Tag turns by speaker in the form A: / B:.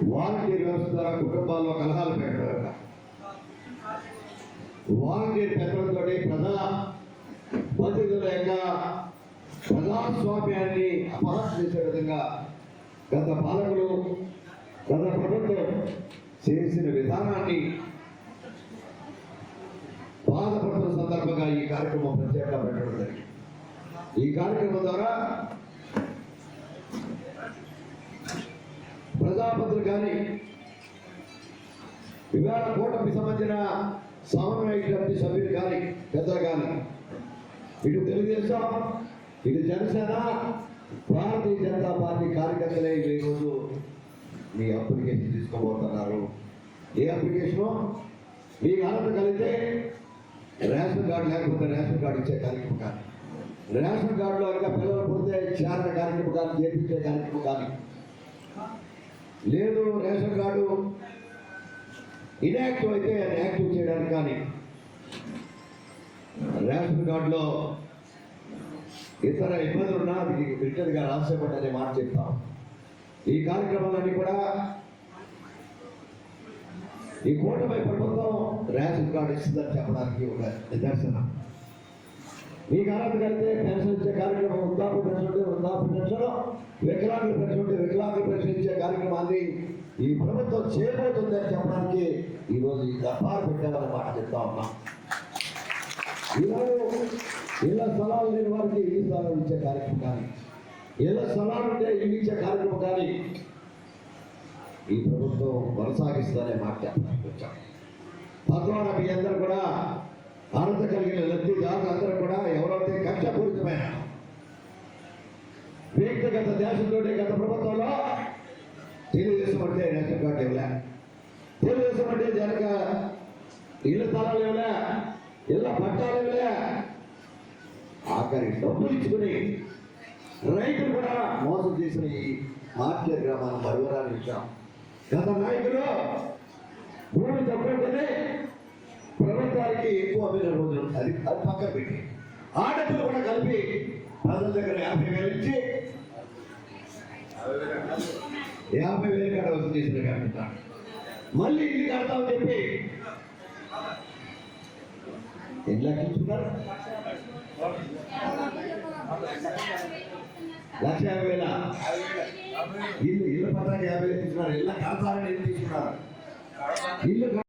A: ద్వారా కుటుంబాల్లో కలహాలు పెట్టడం వాలంటీర్ పెట్టడంతో ప్రజా ప్రతినిధుల యొక్క ప్రజాస్వామ్యాన్ని అపహారం చేసే విధంగా గత పాలకులు గత ప్రభుత్వం చేసిన విధానాన్ని బాధపడుతున్న సందర్భంగా ఈ కార్యక్రమం ప్రత్యేకంగా పెట్టడం జరిగింది. ఈ కార్యక్రమం ద్వారా ప్రజాపతులు కానీ ఇవాళ కూటమికి సంబంధించిన సమన్వయ సభ్యులు కానీ పెద్దలు కానీ ఇటు తెలుగుదేశం ఇటు జనసేన భారతీయ జనతా పార్టీ కార్యకర్తలే ఈరోజు మీ అప్లికేషన్ తీసుకోబోతున్నారు. ఏ అప్లికేషను? మీకు అర్హత కలిగితే రేషన్ కార్డు లేకపోతే రేషన్ కార్డు ఇచ్చే కార్యక్రమం కానీ రేషన్ కార్డులో ఇంకా పిల్లలు పుడితే చేరణ కార్యక్రమం కానీ చేపించే కార్యక్రమం కానీ లేదు రేషన్ కార్డు. ఇన్యాక్టివ్ అయితే యాక్టివ్ చేయడానికి కానీ. రేషన్ కార్డులో ఇతర ఇబ్బందులు ఉన్నా అది రిటర్న్గా రాసేపట్టనే మాట చెప్తాం. ఈ కార్యక్రమాలన్నీ కూడా ఈ కూటమి ప్రభుత్వం రేషన్ కార్డు ఇస్తుందని చెప్పడానికి ఒక నిదర్శనం. మీకు అర్హత కలిగితే పెన్షన్ ఇచ్చే కార్యక్రమం వృద్ధాప్య పెన్షన్ ఉంటే వృద్ధాప్య పెన్షన్ వికలాంగుల పెన్షన్ ఉంటే వికలాంగుల పెన్షన్ ఇచ్చే కార్యక్రమాన్ని ఈ ప్రభుత్వం చేయబోతుంది అని చెప్పడానికి ఈరోజు ఈ దఫారు పెట్టామని మాట చెప్తా ఉన్నాం. ఈరోజు ఇళ్ళ స్థలాలు లేని వారికి ఇల్లు స్థలాలు ఇచ్చే కార్యక్రమం కానీ ఇళ్ళ స్థలాలు ఉంటే ఇల్లు ఇచ్చే కార్యక్రమం కానీ ఈ ప్రభుత్వం కొనసాగిస్తుందనే మాట చెప్పడానికి వచ్చాం. తద్వారా మీ అందరూ కూడా అర్హత కలిగిన లబ్ధిదారులు అందరూ కూడా ఎవరైతే కష్టపూరితమైన వ్యక్తిగత దేశంతో గత ప్రభుత్వంలో తెలుగుదేశం అంటే రేషన్ కార్డు ఇవ్వలే తెలుగుదేశం అంటే జనక ఇళ్ళ స్థలాలు ఇవ్వలే ఇళ్ళ పట్టాలు ఇవ్వలే. ఆఖరి డబ్బులు ఇచ్చుకుని రైతులు కూడా మోసం చేసిన ఈ మార్కెట్ గ్రామాన్ని పరివరాలు విషయం. గత నాయకులు భూమి తక్కువ ప్రభుత్వానికి ఎక్కువ అమ్మిన రోజులు అది అది పక్కన పెట్టి. ఆ కూడా కలిపి ప్రజల దగ్గర యాభై వేలు ఇచ్చి యాభై వేలు కాడ వసూలు చేసిన కనుక మళ్ళీ ఇల్లు కడతామని చెప్పి ఎన్ని లక్షలు ఇస్తున్నారు లక్ష యాభై వేల ఇల్లు ఇల్లు పత్రానికి యాభై వేలు తీసుకున్నారు ఇల్లు కడతారని ఎన్ని తీసుకున్నారు ఇల్లు